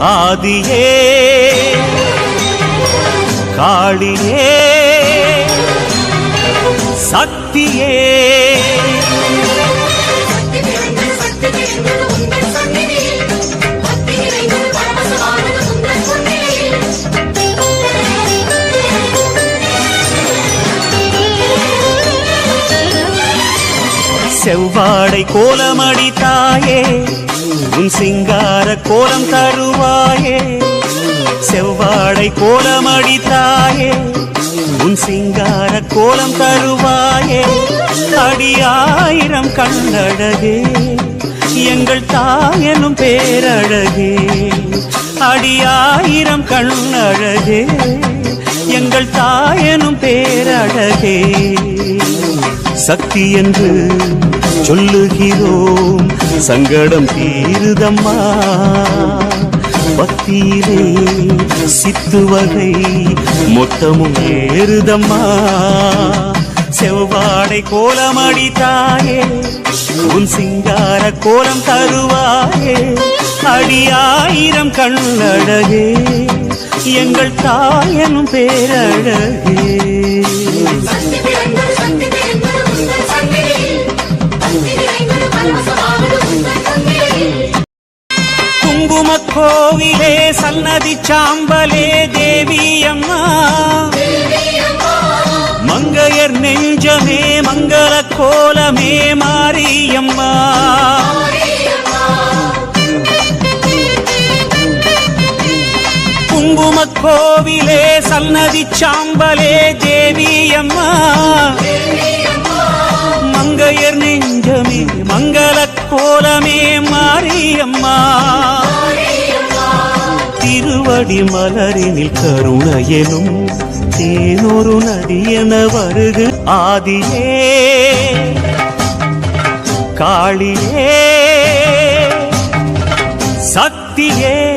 ஆதியே காளியே சக்தியே. செவ்வாடை கோலமடி தாயே உன் சிங்கா கோலம் தருவாயே. செவ்வாடை கோலம் அடித்தாயே உன் சிங்கார கோலம் தருவாயே. அடியாயிரம் கண்ணழகே. எங்கள் தாயனும் பேரழகே. அடியாயிரம் கண்ணழகே. எங்கள் தாயனும் பேரழகே. சக்தி என்று சொல்லுகிறோம். சங்கடம் தீருதம்மா. பக்தியிலே சித்து வகை மொத்தமும் ஏறுதம்மா. செவ்வாடை கோலம் அடித்தாயே உன் சிங்கார கோலம் தருவாயே. அடியாயிரம் கண்ணழகே எங்கள் தாயனும் பேரழகே. உமக்கோவிலே சன்னதி சாம்பலே தேவி அம்மா மங்கையர் நெஞ்சமே மங்கள கோலமே மாரியம்மா. குங்கும கோவிலே சன்னதி சாம்பலே தேவி அம்மா மங்கையர் நெஞ்சமே மங்கள கோலமே மாரியம்மா. அடி மலரினில் கருணையனும் தேனொரு நதி என வருகு ஆதியே. காளியே. சக்தியே.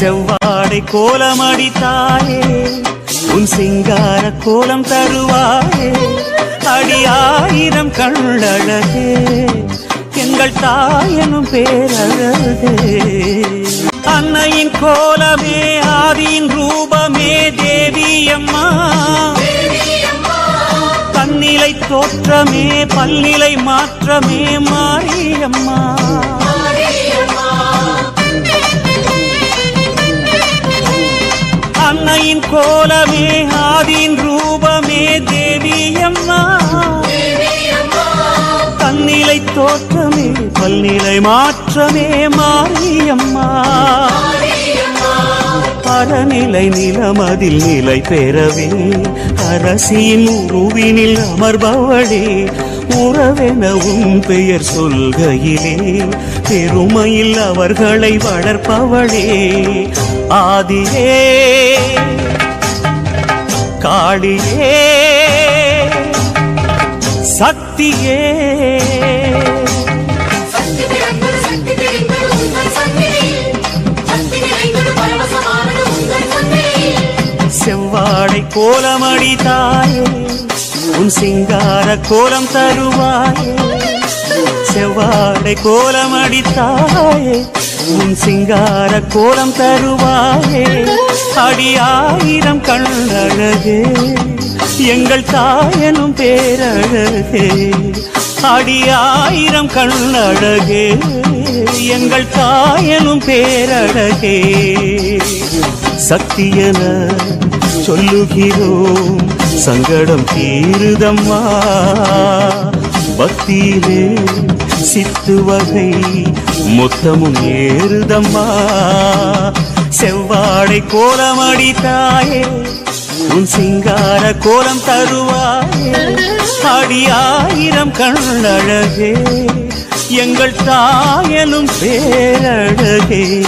செவ்வாடை கோலமடித்தாயே. உன் சிங்கார கோலம் தருவாயே. அடியாயிரம் கண்ணழகே. எங்கள் தாயனும் பேரழகே. அன்னையின் கோலமே ஆதியின் ரூபமே தேவி அம்மா தன்னிலை தோற்றமே பல்லிலை மாற்றமே மாரியம்மா. ஆதியின் கோலமே ஆதியின் ரூபமே தேவி அம்மா தன்னிலை தோற்றமே பல்நிலை மாற்றமே மாரியம்மா. பரநிலை நிலமதில் நிலை பெறவே அரசியின் உருவினில் அமர்பவளே உறவெனவும் பெயர் சொல்கையிலே பெருமையில் அவர்களை வளர்ப்பவளே. ஆதியே காளியே சக்தியே. செவ்வாடை கோலமடி தாயே உன் சிங்கார கோலம் தருவாயே. செவ்வாடை கோலம் அடித்தாயே. உன் சிங்கார கோலம் தருவாயே. அடி ஆயிரம் கண்ணழகே. எங்கள் தாயனும் பேரழகே. அடி ஆயிரம் கண்ணழகே. எங்கள் தாயனும் பேரழகே. சக்தியன சொல்லுகிறோம். சங்கடம் தீருதம்மா. பக்தியிலே சித்து வகை மொத்தமும் ஏறுதம்மா. செவ்வாடை கோலமடி தாயே உன் சிங்கார கோலம் தருவாயே. அடி ஆயிரம் கண்ணழகே எங்கள் தாயனும் பேரழகே.